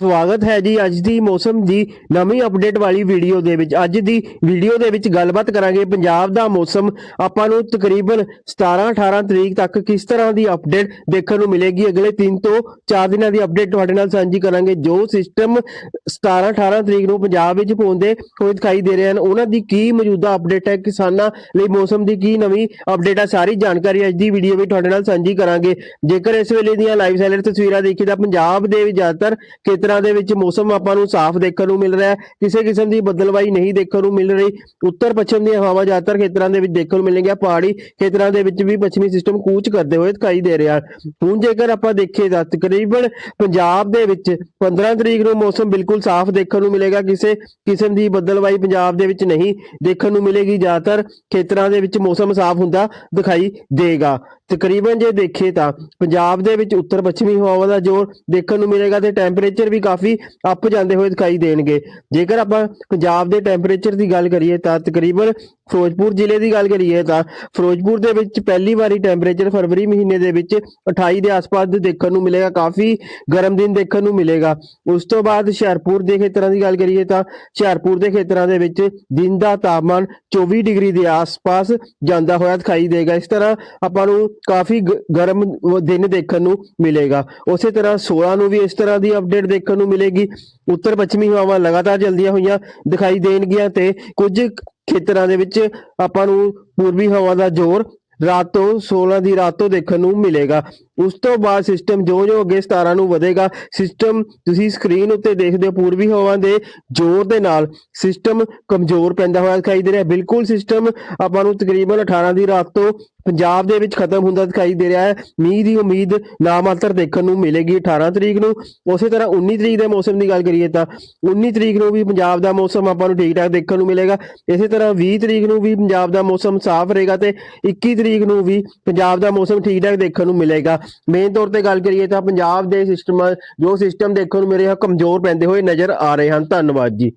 ਸਵਾਗਤ ਹੈ ਜੀ ਅੱਜ ਦੀ ਮੌਸਮ ਦੀ ਨਵੀਂ ਅਪਡੇਟ ਵਾਲੀ ਵੀਡੀਓ ਦੇ ਵਿੱਚ। ਅੱਜ ਦੀ ਵੀਡੀਓ ਦੇ ਵਿੱਚ ਗੱਲਬਾਤ ਕਰਾਂਗੇ ਪੰਜਾਬ ਦਾ ਮੌਸਮ। ਆਪਾਂ ਨੂੰ ਤਕਰੀਬਨ 17 18 ਤਰੀਕ ਤੱਕ ਕਿਸ ਤਰ੍ਹਾਂ ਦੀ ਅਪਡੇਟ ਦੇਖਣ ਨੂੰ ਮਿਲੇਗੀ? ਅਗਲੇ 3 ਤੋਂ 4 ਦਿਨਾਂ ਦੀ ਅਪਡੇਟ ਤੁਹਾਡੇ ਨਾਲ ਸਾਂਝੀ ਕਰਾਂਗੇ। ਜੋ ਸਿਸਟਮ 17 18 ਤਰੀਕ ਨੂੰ ਪੰਜਾਬ ਵਿੱਚ ਪਹੁੰਚਦੇ ਹੋਏ ਦਿਖਾਈ ਦੇ ਰਹੇ ਹਨ, ਉਹਨਾਂ ਦੀ ਕੀ ਮੌਜੂਦਾ ਅਪਡੇਟ ਹੈ, ਕਿਸਾਨਾਂ ਲਈ ਮੌਸਮ ਦੀ ਕੀ ਨਵੀਂ ਅਪਡੇਟ ਹੈ ਸਾਰੀ ਜਾਣਕਾਰੀ ਅੱਜ ਦੀ ਵੀਡੀਓ ਵਿੱਚ ਤੁਹਾਡੇ ਨਾਲ ਸਾਂਝੀ ਕਰਾਂਗੇ। ਜੇਕਰ ਇਸ ਵੇਲੇ ਦੀਆਂ ਲਾਈਵ ਸੈਲਰ ਤਸਵੀਰਾਂ ਦੇਖੀ ਤਾਂ ਪੰਜਾਬ ਦੇ ਜ਼ਿਆਦਾਤਰ ਖੇਤਰ ਦੇ ਵਿੱਚ ਮੌਸਮ ਆਪਾਂ ਨੂੰ ਸਾਫ਼ ਦੇਖਣ ਨੂੰ ਮਿਲ ਰਿਹਾ ਹੈ, ਕਿਸੇ ਕਿਸਮ ਦੀ ਬਦਲਵਾਈ ਨਹੀਂ ਦੇਖਣ ਨੂੰ ਮਿਲ ਰਹੀ। ਉੱਤਰ ਪੱਛਮ ਦੀਆਂ ਹਵਾਵਾਂ ਜ਼ਿਆਦਾਤਰ ਖੇਤਰਾਂ ਦੇ ਵਿੱਚ ਦੇਖਣ ਨੂੰ ਮਿਲਣਗੀਆਂ, ਪਹਾੜੀ ਖੇਤਰਾਂ ਦੇ ਵਿੱਚ ਵੀ ਪੱਛਮੀ ਸਿਸਟਮ ਕੂਚ ਕਰਦੇ ਹੋਏ ਦਿਖਾਈ ਦੇ ਰਿਹਾ ਹੁਣ ਜੇਕਰ ਆਪਾਂ ਦੇਖੀਏ ਤਾਂ ਤਕਰੀਬਨ ਪੰਜਾਬ ਦੇ ਵਿੱਚ 15 ਤਰੀਕ ਨੂੰ ਮੌਸਮ ਬਿਲਕੁਲ ਸਾਫ਼ ਦੇਖਣ ਨੂੰ ਮਿਲੇਗਾ, ਕਿਸੇ ਕਿਸਮ ਦੀ ਬਦਲਵਾਈ ਪੰਜਾਬ ਦੇ ਵਿੱਚ ਨਹੀਂ ਦੇਖਣ ਨੂੰ ਮਿਲੇਗੀ। ਜ਼ਿਆਦਾਤਰ ਖੇਤਰਾਂ ਦੇ ਵਿੱਚ ਮੌਸਮ ਸਾਫ਼ ਹੁੰਦਾ ਦਿਖਾਈ ਦੇਗਾ। ਤਕਰੀਬਨ ਜੇ ਦੇਖੀਏ ਤਾਂ ਪੰਜਾਬ ਦੇ ਵਿੱਚ ਉੱਤਰ ਪੱਛਮੀ ਹਵਾਵਾਂ ਦਾ ਜ਼ੋਰ ਦੇਖਣ ਨੂੰ ਮਿਲੇਗਾ ਤੇ ਟੈਂਪਰੇਚਰ ਵੀ ਕਾਫੀ ਅੱਪ ਜਾਂਦੇ ਹੋਏ ਦਿਖਾਈ ਦੇਣਗੇ। ਜੇਕਰ ਆਪਾਂ ਪੰਜਾਬ ਦੇ ਟੈਂਪਰੇਚਰ ਦੀ ਗੱਲ ਕਰੀਏ ਤਾਂ ਤਕਰੀਬਨ ਫਿਰੋਜ਼ਪੁਰ ਜ਼ਿਲ੍ਹੇ ਦੀ ਗੱਲ ਕਰੀਏ ਤਾਂ ਫਿਰੋਜ਼ਪੁਰ ਦੇ ਵਿੱਚ ਪਹਿਲੀ ਵਾਰੀ ਟੈਂਪਰੇਚਰ ਫਰਵਰੀ ਮਹੀਨੇ ਦੇ ਵਿੱਚ 28 ਦੇ ਆਸ-ਪਾਸ ਦੇਖਣ ਨੂੰ ਮਿਲੇਗਾ, ਕਾਫੀ ਗਰਮ ਦਿਨ ਦੇਖਣ ਨੂੰ ਮਿਲੇਗਾ। ਉਸ ਤੋਂ ਬਾਅਦ ਹੁਸ਼ਿਆਰਪੁਰ ਦੇ ਖੇਤਰਾਂ ਦੀ ਗੱਲ ਕਰੀਏ ਤਾਂ ਹੁਸ਼ਿਆਰਪੁਰ ਦੇ ਖੇਤਰਾਂ ਦੇ ਵਿੱਚ ਦਿਨ ਦਾ ਤਾਪਮਾਨ 24 ਡਿਗਰੀ ਦੇ ਆਸ-ਪਾਸ ਜਾਂਦਾ ਹੋਇਆ ਦਿਖਾਈ ਦੇਗਾ। ਇਸ ਤਰ੍ਹਾਂ ਆਪਾਂ ਨੂੰ ਕਾਫੀ ਗਰਮ ਦਿਨ ਦੇਖਣ ਨੂੰ ਮਿਲੇਗਾ। ਉਸੇ ਤਰ੍ਹਾਂ 16 ਨੂੰ ਵੀ ਇਸ ਤਰ੍ਹਾਂ ਦੀ ਅਪਡੇਟ ਦੇਖਣ ਨੂੰ ਮਿਲੇਗੀ। ਉੱਤਰ ਪੱਛਮੀ ਹਵਾਵਾਂ ਲਗਾਤਾਰ ਚਲਦੀਆਂ ਹੋਈਆਂ ਦਿਖਾਈ ਦੇਣਗੀਆਂ ਤੇ ਕੁਝ ਖੇਤਰਾਂ ਦੇ ਵਿੱਚ ਆਪਾਂ ਨੂੰ ਪੂਰਬੀ ਹਵਾ ਦਾ ਜ਼ੋਰ ਰਾਤ ਤੋਂ 16 ਦੀ ਰਾਤ ਤੋਂ ਦੇਖਣ ਨੂੰ ਮਿਲੇਗਾ। ਉਸ ਤੋਂ ਬਾਅਦ ਸਿਸਟਮ ਜੋ ਜੋ ਅੱਗੇ 17 ਨੂੰ ਵਧੇਗਾ ਸਿਸਟਮ ਤੁਸੀਂ ਸਕਰੀਨ ਉੱਤੇ ਦੇਖਦੇ ਹੋ, ਪੂਰਬੀ ਹਵਾ ਦੇ ਜ਼ੋਰ ਦੇ ਨਾਲ ਸਿਸਟਮ ਕਮਜ਼ੋਰ ਪੈਂਦਾ ਹੋਇਆ ਦਿਖਾਈ ਦੇ ਰਿਹਾ। ਬਿਲਕੁਲ ਸਿਸਟਮ ਆਪਾਂ ਨੂੰ ਤਕਰੀਬਨ 18 ਦੀ ਰਾਤ ਤੋਂ ਪੰਜਾਬ ਦੇ ਵਿੱਚ ਖਤਮ ਹੁੰਦਾ ਦਿਖਾਈ ਦੇ ਰਿਹਾ ਹੈ। ਮੀਂਹ ਦੀ ਉਮੀਦ ਨਾ ਮਾਤਰ ਦੇਖਣ ਨੂੰ ਮਿਲੇਗੀ 18 ਤਰੀਕ ਨੂੰ। ਉਸੇ ਤਰ੍ਹਾਂ 19 ਤਰੀਕ ਦੇ ਮੌਸਮ ਦੀ ਗੱਲ ਕਰੀਏ ਤਾਂ 19 ਤਰੀਕ ਨੂੰ ਵੀ ਪੰਜਾਬ ਦਾ ਮੌਸਮ ਆਪਾਂ ਨੂੰ ਠੀਕ ਠਾਕ ਦੇਖਣ ਨੂੰ ਮਿਲੇਗਾ। ਇਸੇ ਤਰ੍ਹਾਂ 20 ਤਰੀਕ ਨੂੰ ਵੀ ਪੰਜਾਬ ਦਾ ਮੌਸਮ ਸਾਫ਼ ਰਹੇਗਾ ਤੇ 21 ਤਰੀਕ ਨੂੰ ਵੀ ਪੰਜਾਬ ਦਾ ਮੌਸਮ ਠੀਕ ਠਾਕ ਦੇਖਣ ਨੂੰ ਮਿਲੇਗਾ। ਮੇਨ ਤੌਰ ਤੇ ਗੱਲ ਕਰੀਏ ਤਾਂ ਪੰਜਾਬ ਦੇ ਸਿਸਟਮ ਜੋ ਸਿਸਟਮ ਦੇਖਣ ਨੂੰ ਮੇਰੇ ਕਮਜ਼ੋਰ ਪੈਂਦੇ ਹੋਏ ਨਜ਼ਰ ਆ ਰਹੇ ਹਨ। ਧੰਨਵਾਦ ਜੀ।